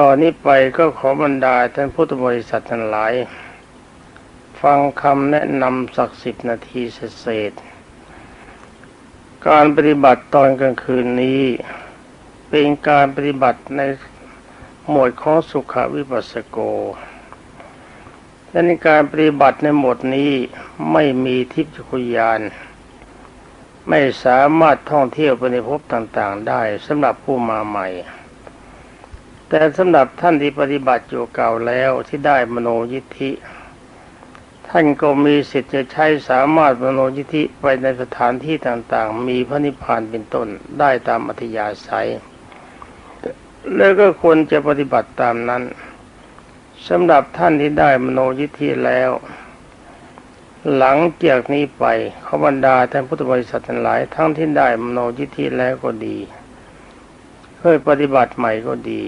ต่อนนี้ไปก็ขอบรรดาท่านพุทธบริษัททั้งหลาย ฟังคำแนะนำสักสิบนาทีเศษๆการปฏิบัติตอนกลางคืนนี้ เป็นการปฏิบัติในหมวดของสุขวิปัสสโก และในการปฏิบัติในหมวดนี้ไม่มีทิพยคุยาน ไม่สามารถท่องเที่ยวไปในภพต่างๆ ได้สำหรับผู้มาใหม่ แต่สำหรับท่านที่ปฏิบัติอยู่เก่าแล้วที่ได้มโนยิทธิ ท่านก็มีสิทธิ์จะใช้สามารถมโนยิทธิไปในสถานที่ต่างๆ มีพระนิพพานเป็นต้นได้ตามอัธยาศัย แล้วก็ควรจะปฏิบัติตามนั้นสำหรับท่านที่ได้มโนยิทธิแล้ว หลังจากนี้ไปขบรรดาท่านพุทธบริษัททั้งหลายทั้งที่ได้มโนยิทธิแล้วก็ดีเคยปฏิบัติใหม่ก็ดี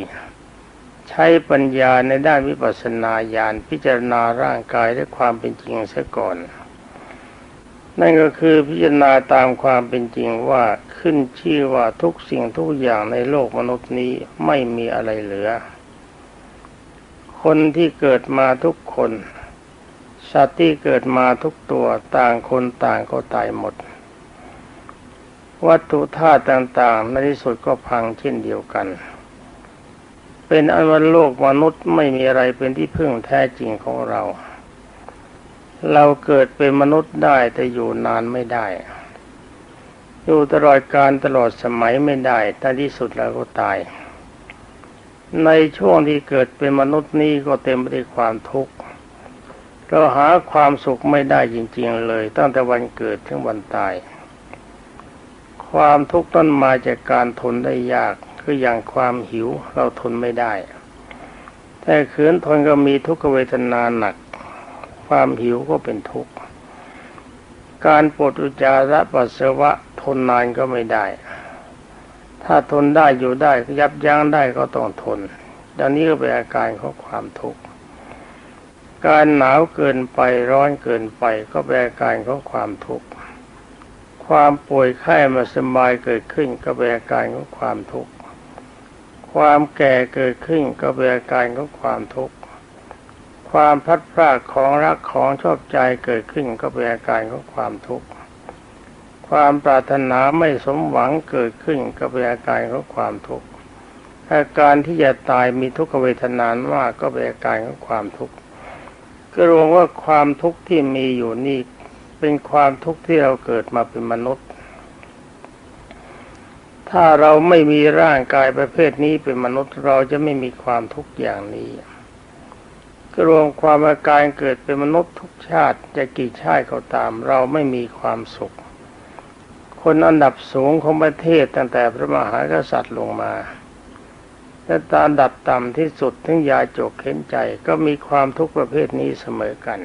ใช้ปัญญาในด้านวิปัสสนาญาณพิจารณาร่างกายและความเป็นจริงเสียก่อน นั่นก็คือพิจารณาตามความเป็นจริงว่าขึ้นชื่อว่าทุกสิ่งทุกอย่างในโลกมนุษย์นี้ไม่มีอะไรเหลือ คนที่เกิดมาทุกคนสัตว์ที่เกิดมาทุกตัวต่างคนต่างก็ตายหมด วัตถุธาตุต่างๆในที่สุดก็พังเช่นเดียวกัน เป็นอันว่าโลกมนุษย์ไม่มีอะไรเป็นที่พึ่งแท้จริงของเรา เราเกิดเป็นมนุษย์ได้แต่อยู่นานไม่ได้ อยู่ตลอดการตลอดสมัยไม่ได้แต่ที่สุดเราก็ตาย ในช่วงที่เกิดเป็นมนุษย์นี้ก็เต็มไปด้วยความทุกข์เราหาความสุขไม่ได้จริง ๆ เลย ตั้งแต่วันเกิดถึงวันตาย ความทุกข์ต้นมาจากการทนได้ยาก คืออย่างความหิวเราทนไม่ได้แต่ขืนทนก็มีทุกขเวทนาหนัก ความหิวก็เป็นทุกข์การปวดอุจจาระปัสสาวะทนนานก็ไม่ได้ ถ้าทนได้อยู่ได้ยับยั้งได้ก็ต้องทนดังนี้ก็เป็นอาการของความทุกข์การหนาวเกินไปร้อนเกินไปก็เป็นอาการของความทุกข์ความป่วยไข้มาสบายเกิดขึ้นก็เป็นอาการของความทุกข์ ความแก่เกิดขึ้นก็เป็นอาการของความทุกข์ ความพัดพรากของรักของชอบใจเกิดขึ้นก็เป็นอาการของความทุกข์ ความปรารถนาไม่สมหวังเกิดขึ้นก็เป็นอาการของความทุกข์ อาการที่จะตายมีทุกขเวทนานมากก็เป็นอาการของความทุกข์ ก็รวมว่าความทุกข์ที่มีอยู่นี่เป็นความทุกข์ที่เราเกิดมาเป็นมนุษย์ ถ้าเราไม่มีร่างกายประเภทนี้เป็นมนุษย์เราจะไม่มีความทุกข์อย่างนี้กรวมความอาการเกิดเป็นมนุษย์ทุกชาติจะกี่ชาติก็ตาม เราไม่มีความสุข คนอันดับสูงของประเทศตั้งแต่พระมหากษัตริย์ลงมาและตามดับต่ำที่สุดถึงยาจกเข็นใจก็มีความทุกข์ประเภทนี้เสมอกัน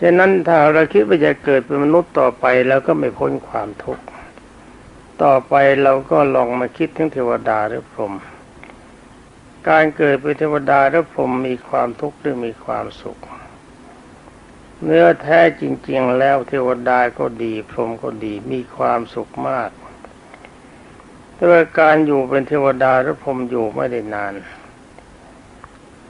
ฉะนั้นถ้าเราคิดว่าจะเกิดเป็นมนุษย์ต่อไปแล้วก็ไม่พ้นความทุกข์ ต่อไปเราก็ลองมาคิดถึงเทวดาหรือพรหมการเกิดเป็นเทวดาหรือพรหมมีความทุกข์หรือมีความสุข เนื้อแท้จริง ๆ แล้วเทวดาก็ดีพรหมก็ดีมีความสุขมากแต่ว่าการอยู่เป็นเทวดาหรือพรหมอยู่ไม่ได้นาน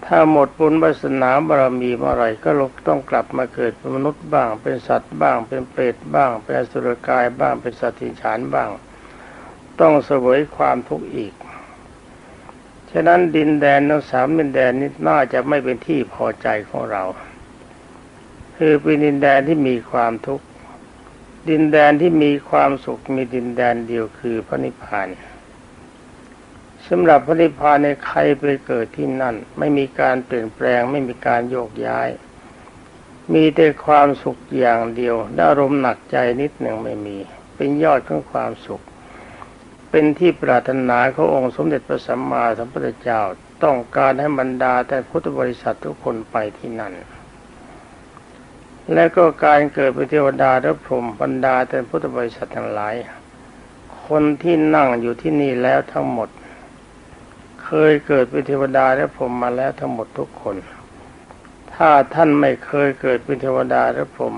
ถ้าหมดบุญวาสนาบารมีเมื่อไรก็ลกต้องกลับมาเกิดเป็นมนุษย์บ้าง เป็นสัตว์บ้าง เป็นเปรตบ้าง เป็นสุรกายบ้างเป็นสัตว์ทิฉานบ้าง ต้องเสวยความทุกข์อีก ฉะนั้นดินแดนทั้งสามดินแดนนี้น่าจะไม่เป็นที่พอใจของเรา คือเป็นดินแดนที่มีความทุกข์ ดินแดนที่มีความสุขมีดินแดนเดียวคือพระนิพพานสำหรับพระนิพพานในใครไปเกิดที่นั่น ไม่มีการเปลี่ยนแปลงไม่มีการโยกย้าย มีแต่ความสุขอย่างเดียวและอารมณ์หนักใจนิดหนึ่งไม่มี เป็นยอดของความสุข เป็นที่ปรารถนาขององค์สมเด็จพระสัมมาสัมพุทธเจ้าต้องการให้บรรดาแต่พุทธบริษัททุกคนไปที่นั่น และก็การเกิดเป็นเทวดาและพรหมบรรดาแต่พุทธบริษัททั้งหลาย คนที่นั่งอยู่ที่นี่แล้วทั้งหมด เคยเกิดเป็นเทวดาและพรหมมาแล้วทั้งหมดทุกคน ถ้าท่านไม่เคยเกิดเป็นเทวดาและพรหม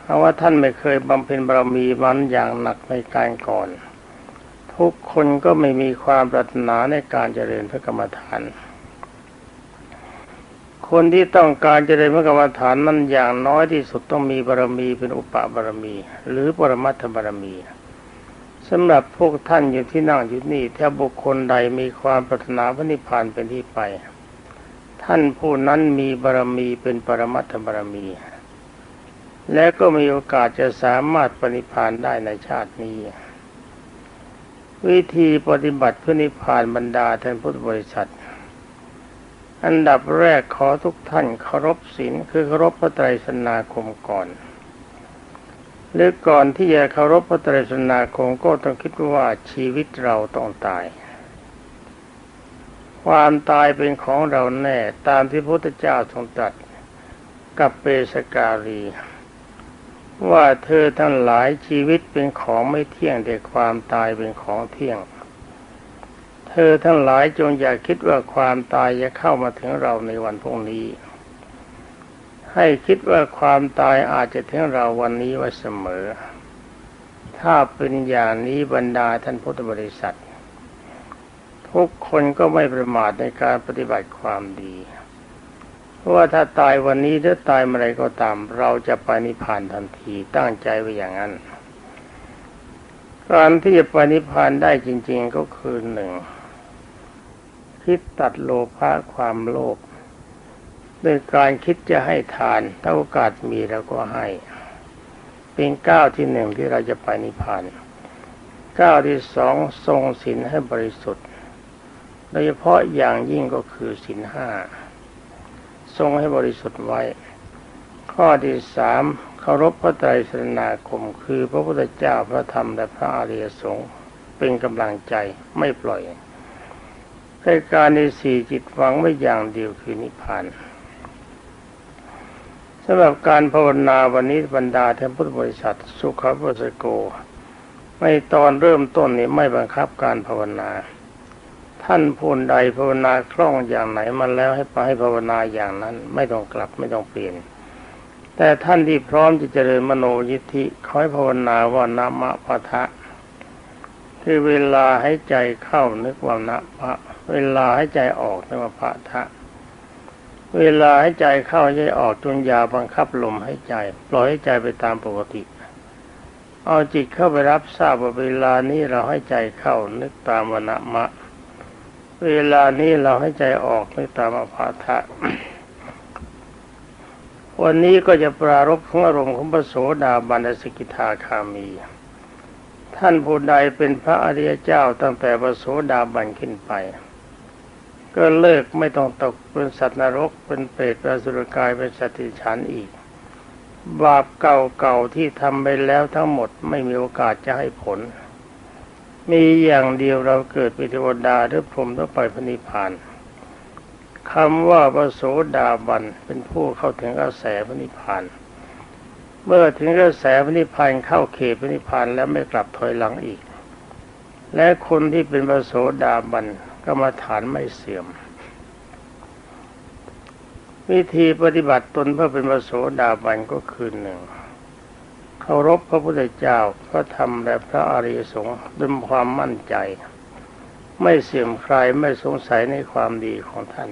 เพราะว่าท่านไม่เคยบำเพ็ญบารมีมันอย่างหนักในการก่อน ทุกคนก็ไม่มีความปรารถนาในการเจริญพระกรรมฐาน คนที่ต้องการเจริญพระกรรมฐานนั้นอย่างน้อยที่สุดต้องมีบารมีเป็นอุปบารมี หรือปรมัตถบารมีสำหรับพวกท่านอยู่ที่นั่งอยู่นี่ถ้าบุคคลใดมีความปรารถนาพระนิพพานเป็นที่ไป ท่านผู้นั้นมีบารมีเป็นปรมัตถบารมี และก็มีโอกาสจะสามารถปณิพานได้ในชาตินี้ วิธีปฏิบัติเพื่อนิพพานบรรดาท่านพุทธบริษัท อันดับแรกขอทุกท่านเคารพศีลคือเคารพพระไตรสนาคมก่อน หรือก่อนที่จะเคารพพระไตรสนาคมก็ต้องคิดว่าชีวิตเราต้องตาย ความตายเป็นของเราแน่ตามที่พระพุทธเจ้าทรงตรัสกับเปสการี ว่าเธอทั้งหลายชีวิตเป็นของไม่เที่ยงแต่ความตายเป็นของเที่ยง เธอทั้งหลายจงอย่าคิดว่าความตายจะเข้ามาถึงเราในวันพรุ่งนี้ ให้คิดว่าความตายอาจจะถึงเราวันนี้ไว้เสมอ ถ้าเป็นอย่างนี้บรรดาท่านพุทธบริษัททุกคนก็ไม่ประมาทในการปฏิบัติความดี ว่าถ้าตายวันนี้หรือตายเมื่อไรก็ตาม เราจะไปนิพพานทันทีตั้งใจไว้อย่างนั้น การที่จะไปนิพพานได้จริง ๆก็คือหนึ่งคิดตัดโลภะความโลภด้วยการคิดจะให้ทานถ้าโอกาสมีเราก็ให้ เป็นก้าวที่หนึ่งที่เราจะไปนิพพานก้าวที่สองทรงศีลให้บริสุทธิ์ โดยเฉพาะอย่างยิ่งก็คือศีลห้า ทรงให้บริสุทธิ์ไว้ ข้อที่สามเคารพพระไตรสรณาคม คือพระพุทธเจ้าพระธรรมและพระอริยสงฆ์เป็นกำลังใจไม่ปล่อยในการในสี่จิตหวังไม่อย่างเดียวคือนิพพานสำหรับการภาวนาวันนี้บรรดาท่านพุทธบริษัท สุขบุสโก ไม่ตอนเริ่มต้นนี้ไม่บังคับการภาวนา ท่านผู้ใดภาวนาคล่องอย่างไหนมาแล้วให้ไปให้ภาวนาอย่างนั้น ไม่ต้องกลับไม่ต้องเปลี่ยน แต่ท่านที่พร้อมจะเจริญมโนยิทธิคอยภาวนาว่านามะพะทะคือเวลาให้ใจเข้านึกว่านะพระเวลาให้ใจออกนึกว่าพระทะ เวลาให้ใจเข้าใจออกจนยาบังคับลมให้ใจ ปล่อยให้ใจไปตามปกติเอาจิตเข้าไปรับทราบว่าเวลานี้เราให้ใจเข้านึกตามวณมะ เวลานี้เราให้ใจออกนึกตามอภาทะวันนี้ก็จะปรารบของอารมณ์ของพระโสดาบันสกิทาคามี ท่านผู้ใดเป็นพระอริยเจ้าตั้งแต่พระโสดาบันขึ้นไป ก็เลิกไม่ต้องตกเป็นสัตว์นรกเป็นเปรตเป็นสุรกายเป็นสติฉันอีก บาปเก่าๆที่ทำไปแล้วทั้งหมดไม่มีโอกาสจะให้ผล มีอย่างเดียวเราเกิดเป็นเทวดาหรือพรหมต้องไปพระนิพพานคำว่าพระโสดาบันเป็นผู้เข้าถึงกระแสพระนิพพานเมื่อถึงกระแสพระนิพพานเข้าเขตพระนิพพานแล้วไม่กลับถอยหลังอีก และคนที่เป็นพระโสดาบันกรรมฐานไม่เสื่อม วิธีปฏิบัติตนเพื่อเป็นพระโสดาบันก็คือหนึ่ง เคารพพระพุทธเจ้าพระธรรมและพระอริยสงฆ์ด้วยความมั่นใจ ไม่เสื่อมคลายไม่สงสัยในความดีของท่าน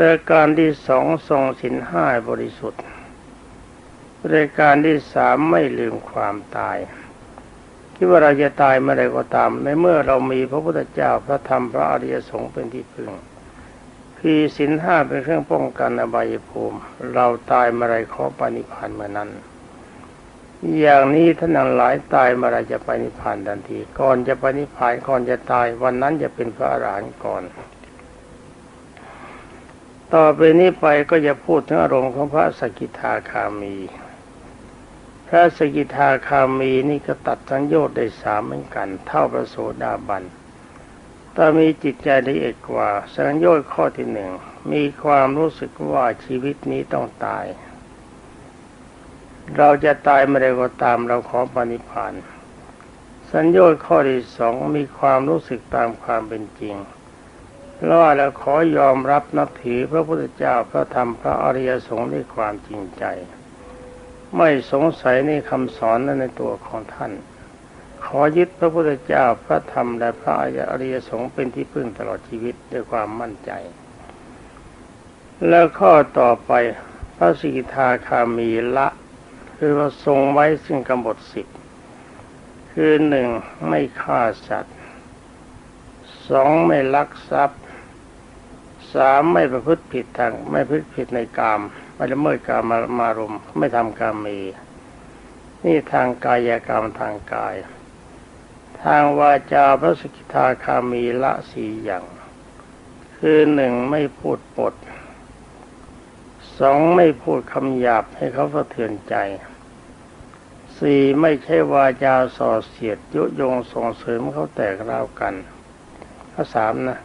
รายการที่สองทรงสินห้าบริสุทธิ์รายการที่สามไม่ลืมความตายคิดว่าเราจะตายเมื่อไรก็ตามในเมื่อเรามีพระพุทธเจ้าพระธรรมพระอริยสงฆ์เป็นที่พึ่ง คือสินห้าเป็นเครื่องป้องกันอบายภูมิ เราตายเมื่อไรขอปณิพันเมื่อนั้น อย่างนี้ท่านหลายตายเมื่อไรจะไปนิพพานทันที ก่อนจะไปนิพพานก่อนจะตาย วันนั้นจะเป็นพระอรหันต์ก่อน ต่อไปนี้ไปก็จะพูดถึงอารมณ์ของพระสกิทาคามี พระสกิทาคามีนี่ก็ตัดสังโยชน์ได้สามเหมือนกัน เท่าพระโสดาบัน แต่มีจิตใจละเอียดกว่า สังโยชน์ข้อที่หนึ่งมีความรู้สึกว่าชีวิตนี้ต้องตาย เราจะตายเมื่อใดก็ตามเราขอปณิพานสัญญชน์ข้อที่สองมีความรู้สึกตามความเป็นจริงแล้วว่าเราขอยอมรับนับถือพระพุทธเจ้าพระธรรมพระอริยสงฆ์ด้วยความจริงใจ ไม่สงสัยในคำสอนและในตัวของท่าน ขอยึดพระพุทธเจ้าพระธรรมและพระอริยสงฆ์เป็นที่พึ่งตลอดชีวิตด้วยความมั่นใจ แล้วข้อต่อไปพระสิกขาคามีละ คือว่าทรงไว้ซึ่งกำหนดสิบคือหนึ่งไม่ฆ่าสัตว์สองไม่ลักทรัพย์สามไม่ประพฤติผิดทางไม่พฤติผิดในกาม ไม่ละเมิดกามมารมไม่ทำกามมีนี่ทางกายกรรมทางกาย ทางวาจาพระสกิทาคามีละสี่อย่าง คือหนึ่งไม่พูดปดสองไม่พูดคำหยาบให้เขาสะเทือนใจสี่ไม่ใช่วาจาส่อเสียดยุยงส่งเสริมเขาแตกร้าวกันข้อสามนะ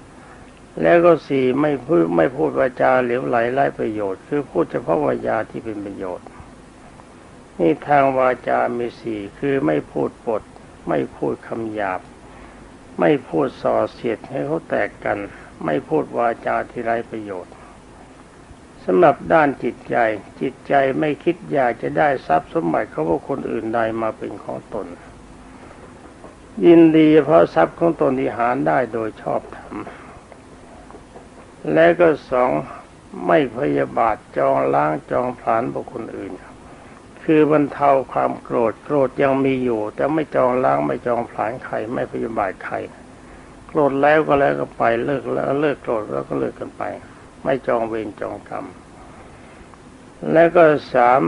แล้วก็สี่ไม่พูดไม่พูดวาจาเหลวไหลไร้ประโยชน์ คือพูดเฉพาะวาจาที่เป็นประโยชน์ นี่ทางวาจามีสี่คือไม่พูดปด ไม่พูดคำหยาบ ไม่พูดส่อเสียดให้เขาแตกกัน ไม่พูดวาจาที่ไร้ประโยชน์สำหรับด้านจิตใจ จิตใจไม่คิดอยากจะได้ทรัพย์สมบัติเขาว่าคนอื่นใดมาเป็นของตน ยินดีเพราะทรัพย์ของตนที่หารได้โดยชอบธรรมและก็สองไม่พยาบาทจองล้างจองผลาญบุคคลอื่น คือบรรเทาความโกรธ โกรธยังมีอยู่ แต่ไม่จองล้างไม่จองผลาญใครไม่พยาบาทใครโกรธแล้วก็แล้วก็ไปเลิกแล้วเลิกโกรธแล้วก็เลิกกันไป ไม่จองเวรจองกรรมและก็สาม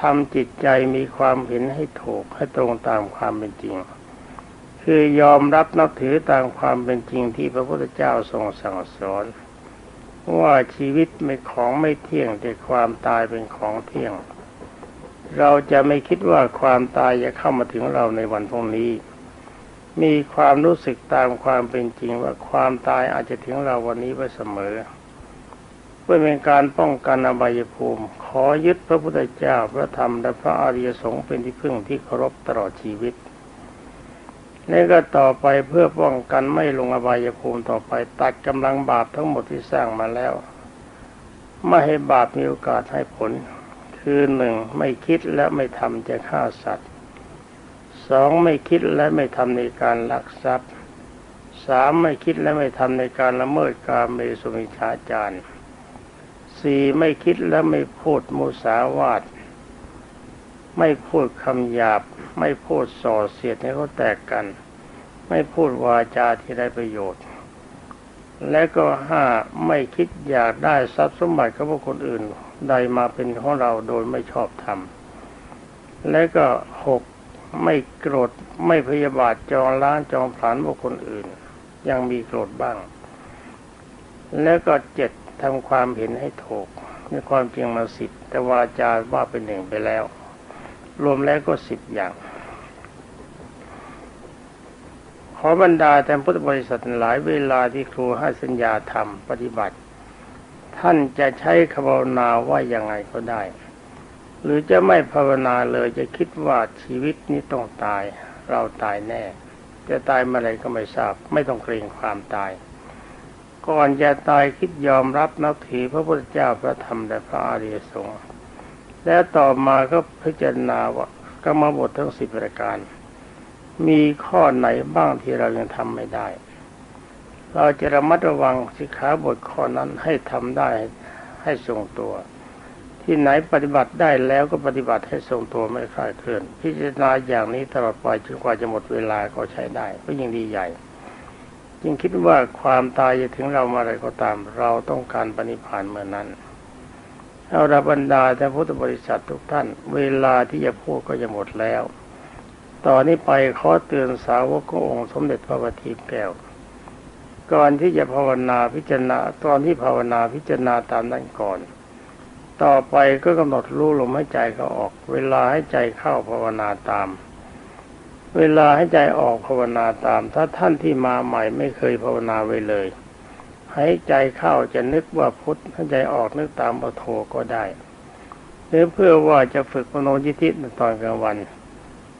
ทำจิตใจมีความเห็นให้ถูกให้ตรงตามความเป็นจริง คือยอมรับนับถือตามความเป็นจริงที่พระพุทธเจ้าทรงสั่งสอนว่าชีวิตไม่ของไม่เที่ยงแต่ความตายเป็นของเที่ยง เราจะไม่คิดว่าความตายจะเข้ามาถึงเราในวันพรุ่งนี้ มีความรู้สึกตามความเป็นจริงว่าความตายอาจจะถึงเราวันนี้ไปเสมอ เพื่อเป็นการป้องกันอบายภูมิ ขอยึดพระพุทธเจ้าพระธรรมและพระอริยสงฆ์เป็นที่พึ่งที่เคารพตลอดชีวิตนี่ก็ต่อไปเพื่อป้องกันไม่ลงอบายภูมิต่อไปตัดกำลังบาปทั้งหมดที่สร้างมาแล้ว ไม่ให้บาปมีโอกาสให้ผล คือหนึ่งไม่คิดและไม่ทำจะฆ่าสัตว์สองไม่คิดและไม่ทำในการลักทรัพย์สามไม่คิดและไม่ทำในการละเมิดการเมสุมิชาจารสี่ไม่คิดและไม่พูดมุสาวาทไม่พูดคำหยาบ ไม่พูดส่อเสียดให้เขาแตกกัน ไม่พูดวาจาที่ได้ประโยชน์ และก็ห้าไม่คิดอยากได้ทรัพย์สมบัติของคนอื่น ใดมาเป็นของเราโดยไม่ชอบธรรม และก็หกไม่โกรธไม่พยาบาทจองล้างจองผลาญบุคคลอื่น ยังมีโกรธบ้าง และก็เจ็ดทำความเห็นให้ถูกในความจริงมาสิบแต่วาจาว่าเป็นหนึ่งไปแล้ว รวมแล้วก็สิบอย่าง ขอบรรดาแต่พุทธบริษัทหลายเวลาที่ครูให้สัญญาธรรมปฏิบัติ ท่านจะใช้ภาวนาว่ายังไงก็ได้ หรือจะไม่ภาวนาเลยจะคิดว่าชีวิตนี้ต้องตาย เราตายแน่ จะตายเมื่อไรก็ไม่ทราบ ไม่ต้องเกรงความตาย ก่อนจะตายคิดยอมรับนับถือพระพุทธเจ้าพระธรรมและพระอริยสงฆ์แล้วต่อมาก็พิจารณาว่ากรรมบททั้งสิบประการ มีข้อไหนบ้างที่เรายังทำไม่ได้ เราจะระมัดระวังสิกขาบทข้อนั้นให้ทำได้ให้ทรงตัว ที่ไหนปฏิบัติได้แล้วก็ปฏิบัติให้ทรงตัวไม่คลายเคลื่อน พิจารณาอย่างนี้ตลอดไปจนกว่าจะหมดเวลาก็ใช้ได้ก็ยิ่งดีใหญ่จึงคิดว่าความตายจะถึงเรามื่อไรก็ตาม เราต้องการปณิพานเมื่อนั้นเอาระบรรดาแต่พุทธบริษัททุกท่าน เวลาที่จะพูดก็จะหมดแล้วต่อนนี้ไปขอเตือนสาวกขององค์สมเด็จพระบัณฑิตแก้ว ก่อนที่จะภาวนาพิจารณาตอนที่ภาวนาพิจารณาตามนั้นก่อน ต่อไปก็กำหนดรู้ลมหายใจเขาออก เวลาให้ใจเข้าภาวนาตาม เวลาให้ใจออกภาวนาตาม ถ้าท่านที่มาใหม่ไม่เคยภาวนาไว้เลยให้ใจเข้าจะนึกว่าพุทธให้ใจออกนึกตามปโทก็ได้หรือเพื่อว่าจะฝึกมโนยิธิในตอนกลางวัน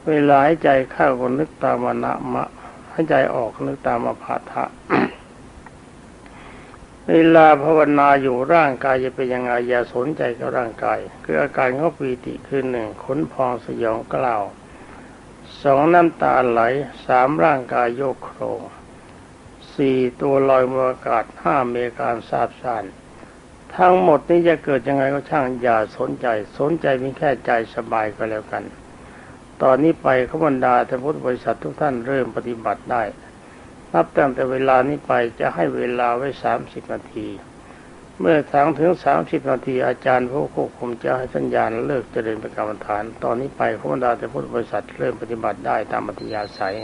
เวลาให้ใจเข้าก็นึกตามวนะมะให้ใจออกนึกตามอภาทะ เวลาภาวนาอยู่ร่างกายจะเป็นยังไงอย่าสนใจกับร่างกาย คืออาการเขาปีติคือหนึ่งขนพองสยองกล่าวสองน้ำตาไหลสามร่างกายโยกโครงสี่ตัวลอยบนอากาศห้าเมการทราบซ่านทั้งหมดนี้จะเกิดยังไงก็ช่างอย่าสนใจ สนใจเพียงแค่ใจสบายก็แล้วกัน ตอนนี้ไปขบรรดาท่านพุทธบริษัททุกท่านเริ่มปฏิบัติได้ นับตั้งแต่เวลานี้ไปจะให้เวลาไว้สามสิบนาที เมื่อทังถึงสามสิบนาทีอาจารย์ผู้ควบคุมจะให้สัญญาณเลิกเจริญเป็นกรรมฐาน ตอนนี้ไปขบรรดาท่าพุทธบริษัทเริ่มปฏิบัติได้ตามปฏิยาศัย